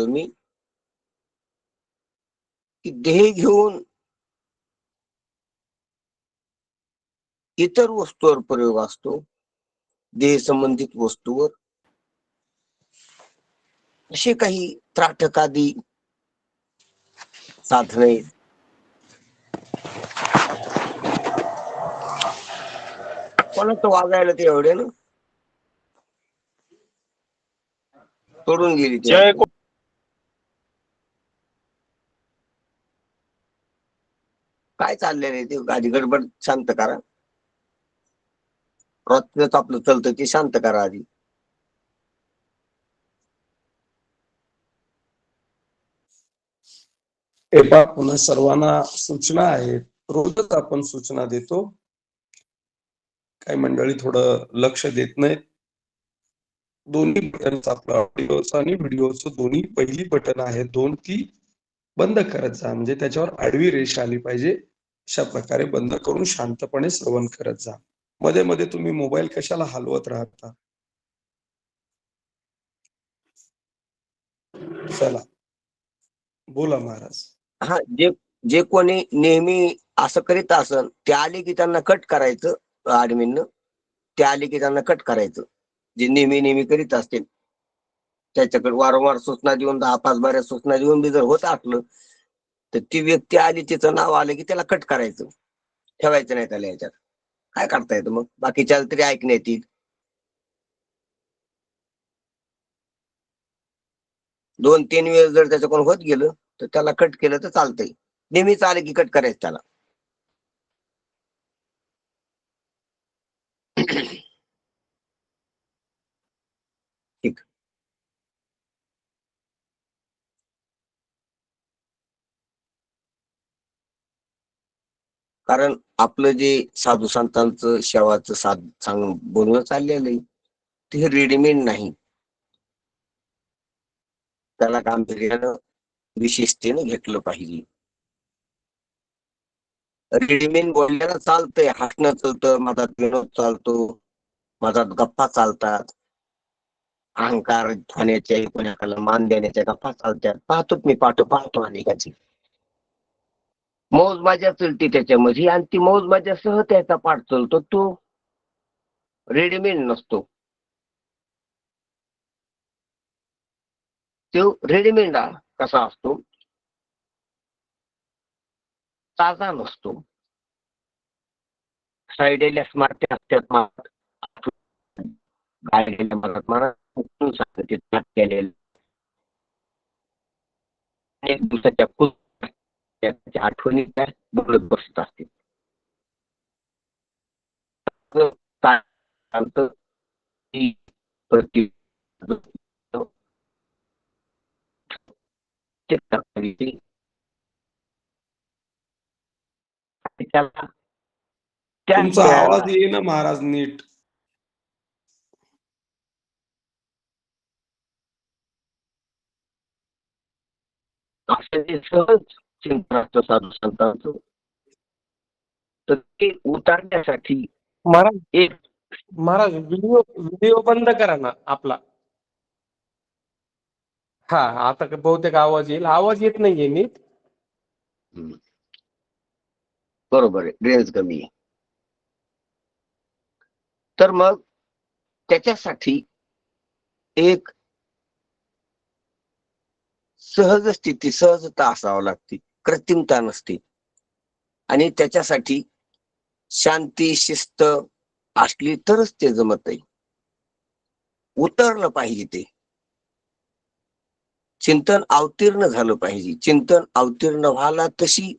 सांगतो मी की देह घेऊन इतर वस्तूवर प्रयोग असतो देह संबंधित वस्तूवर. असे काही त्राटकादी साधने. आहेत. कोणाचं वागायला ते एवढे ना. सोडून गेली ते. जय को- काय चाललेलं आहे ते आधी गडबड शांत करा. रोजच आपलं चलतं ते शांत करा आधी. हे पुन्हा सर्वांना सूचना आहेत रोजच आपण सूचना देतो. काही मंडळी थोडं लक्ष देत नाहीत. दोन्ही बटन आपला ऑडिओचं आणि व्हिडिओचं दोन्ही पहिली बटन आहेत. दोन ती बंद करत जा. म्हणजे त्याच्यावर आडवी रेष आली पाहिजे. अशा प्रकारे बंद करून शांतपणे श्रवण करत जा. मध्ये मध्ये तुम्ही मोबाईल कशाला हलवत राहता? चला. बोला महाराज. हा जे जे कोणी नेहमी असं करीत असन ते आले की त्यांना कट करायचं ऍडमिन ते आले की त्यांना कट करायचं. जे नेहमी नेहमी करीत असतील त्याच्याकडे वारंवार सूचना देऊन दहा पाच बाऱ्या सूचना देऊन बी जर होत असलं तर ती व्यक्ती आली तिचं नाव आलं की त्याला कट करायचं. ठेवायचं नाही त्याला याच्यात. काय करता येतं मग? बाकीच्या तरी ऐकण्यात येईल दोन तीन वेळेस जर त्याच्याकडून होत गेलं तर त्याला कट केलं तर चालतंय. नेहमीच आले की कट करायचं त्याला. ठीक. कारण आपलं जे साधू संतांचं शेवाचं साध सांग बोलणं चाललेलं आहे ते रेडीमेड नाही. त्याला गांभीर्यानं विशेषतेने घेतलं पाहिजे. रेडीमेड बोलण्याला चालतंय. हसणं चालतं मधात विनोद चालतो मधात गप्पा चालतात. अहंकार होण्याच्या कोणाला मान देण्याच्या गप्पा चालतात. पाहतो मी पाहतो पाहतो अनेकाची. मौज मजा चलती त्याच्यामध्ये आणि ती मौज मजासह त्याचा पाठ चालतो. तो रेडीमेड नसतो. तो रेडीमेड कसा असतो? ताजा नसतो. साईडेल्या स्मार्ट असतात मात गाडलेल्या मनात मला सांगते केलेलं एक दिवसाच्या खूप त्याच्या आठवणी त्या बोलत बसत असतील. काय तुमचा आवाज येईना महाराज नीट. सहज चिंतन असतं साधू संतांचं. तर ते उतारण्यासाठी महाराज एक महाराज व्हिडिओ व्हिडिओ बंद करा ना आपला. हा आता बहुतेक आवाज येईल. आवाज येत नाहीये नीट. बरोबर आहे. रेंज कमी आहे. तर मग त्याच्यासाठी एक सहज स्थिती सहजता असावं लागते. कृत्रिमता नसते आणि त्याच्यासाठी शांती शिस्त असली तरच ते जमत आहे उतरलं पाहिजे ते. चिंतन अवतीर्ण झालं पाहिजे. चिंतन अवतीर्ण व्हायला तशी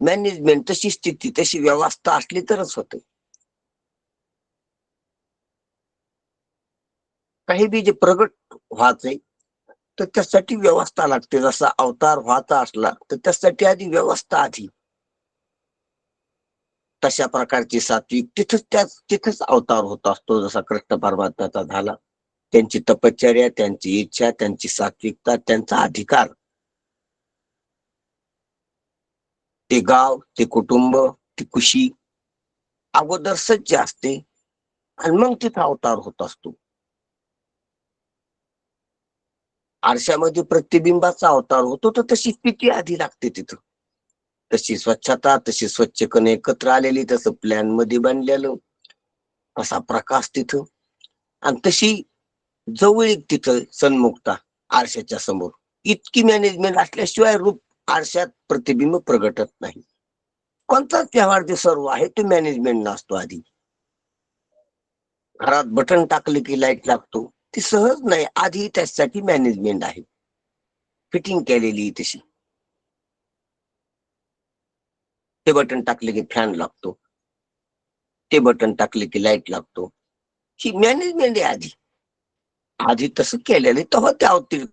मॅनेजमेंट तशी स्थिती तशी व्यवस्था असली तरच होते. काही बी जे प्रगट व्हायचंय तर त्यासाठी व्यवस्था लागते. जसा अवतार व्हायचा असला तर त्यासाठी आधी व्यवस्था आधी. तशा प्रकारची सात्विक तिथंच त्या तिथंच अवतार होत असतो. जसा कृष्ण परमात्म्याचा झाला त्यांची तपश्चर्या त्यांची इच्छा त्यांची सात्विकता त्यांचा अधिकार. ते गाव ते कुटुंब ती खुशी अगोदर सज्ज असते आणि मग तिथं अवतार होत असतो. आरशामध्ये प्रतिबिंबाचा अवतार होतो तर तशी स्थिती आधी लागते तिथं. तशी स्वच्छता तशी स्वच्छ कण एकत्र आलेली तसं प्लॅनमध्ये बांधलेलं असा प्रकाश तिथं. आणि तशी जवळीक तिथं सन्मुखता आरशाच्या समोर. इतकी मॅनेजमेंट असल्याशिवाय रूप आरशात प्रतिबिंब प्रगटत नाही. कोणताच व्यवहार जे सर्व आहे तो मॅनेजमेंट नसतो आधी. घरात बटन टाकले की लाइट लागतो. ती सहज नाही आधी त्यासाठी मॅनेजमेंट आहे. फिटिंग केलेली तशी. ते बटन टाकले की फॅन लागतो. ते बटन टाकले की लाइट लागतो. ही मॅनेजमेंट आहे आधी. आधी तसं केलेलं तेव्हा त्या अतिरिक्त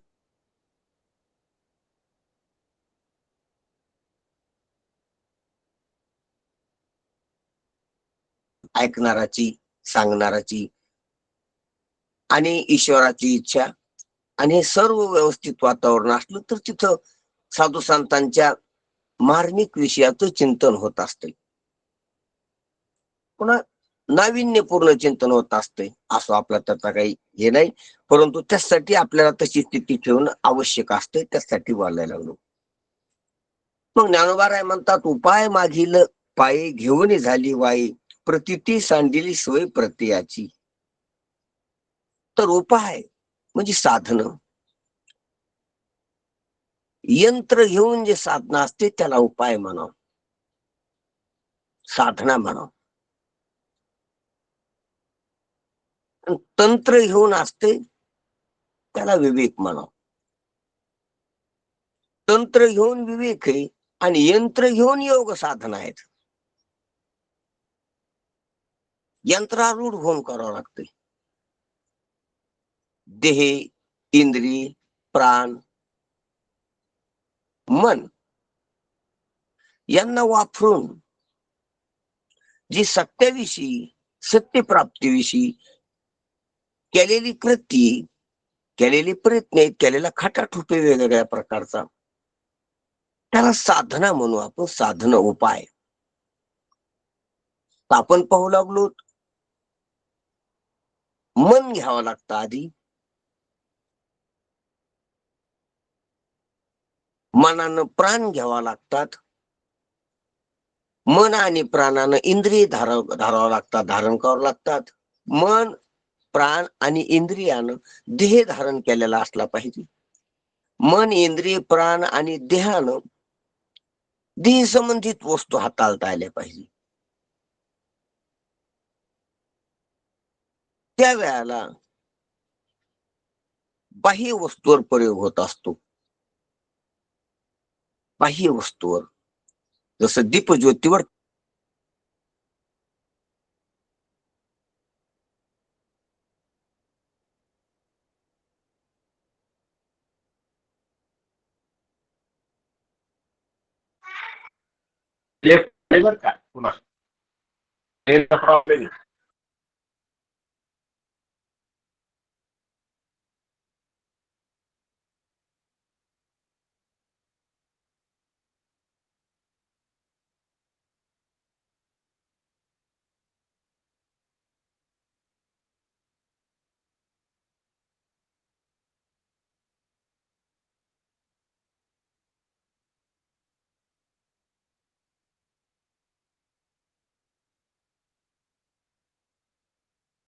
ऐकणाराची सांगणाराची आणि ईश्वराची इच्छा आणि हे सर्व व्यवस्थित वातावरण असलं तर तिथं साधू संतांच्या मार्मिक विषयाचं चिंतन होत असते पुन्हा नाविन्यपूर्ण चिंतन होत असते असं आपला त्याचा काही हे नाही परंतु त्यासाठी आपल्याला तशी स्थिती ठेवणं आवश्यक असते त्यासाठी वाढायला लागलो. मग ज्ञानोबाराय म्हणतात उपाय मागील पायी घेऊन झाली वाई प्रतिती सांडिली सोय प्रत्ययाची. तर उपाय म्हणजे साधन. यंत्र घेऊन जे साधना असते त्याला उपाय म्हणा साधना म्हणा तंत्र घेऊन असते त्याला विवेक म्हणा तंत्र घेऊन विवेक आहे आणि यंत्र घेऊन योग साधना आहेत. यंत्रारूढ होऊन करावं लागते देह इंद्रिय प्राण मन यांना वापरून जी सत्याविषयी सत्यप्राप्तीविषयी केलेली कृती केलेले प्रयत्न केलेला केलेला खटाठुपे वेगवेगळ्या प्रकारचा त्याला साधना म्हणू आपण साधन उपाय. आपण पाहू लागलो मन घ्यावं लागतं आधी. मनानं प्राण घ्यावा लागतात. मन आणि प्राणानं इंद्रिय धारा धारावं लागतात धारण करावं लागतात. मन प्राण आणि इंद्रियानं देह धारण केलेला असला पाहिजे. मन इंद्रिय प्राण आणि देहानं देह संबंधित वस्तू हाताळता आल्या पाहिजे. त्या वेळाला बाह्य वस्तूवर प्रयोग होत असतो. बाह्य वस्तूवर जसं दीपज्योतीवर लेफ्ट बर का पुन्हा ट्रेनचा प्रॉब्लेम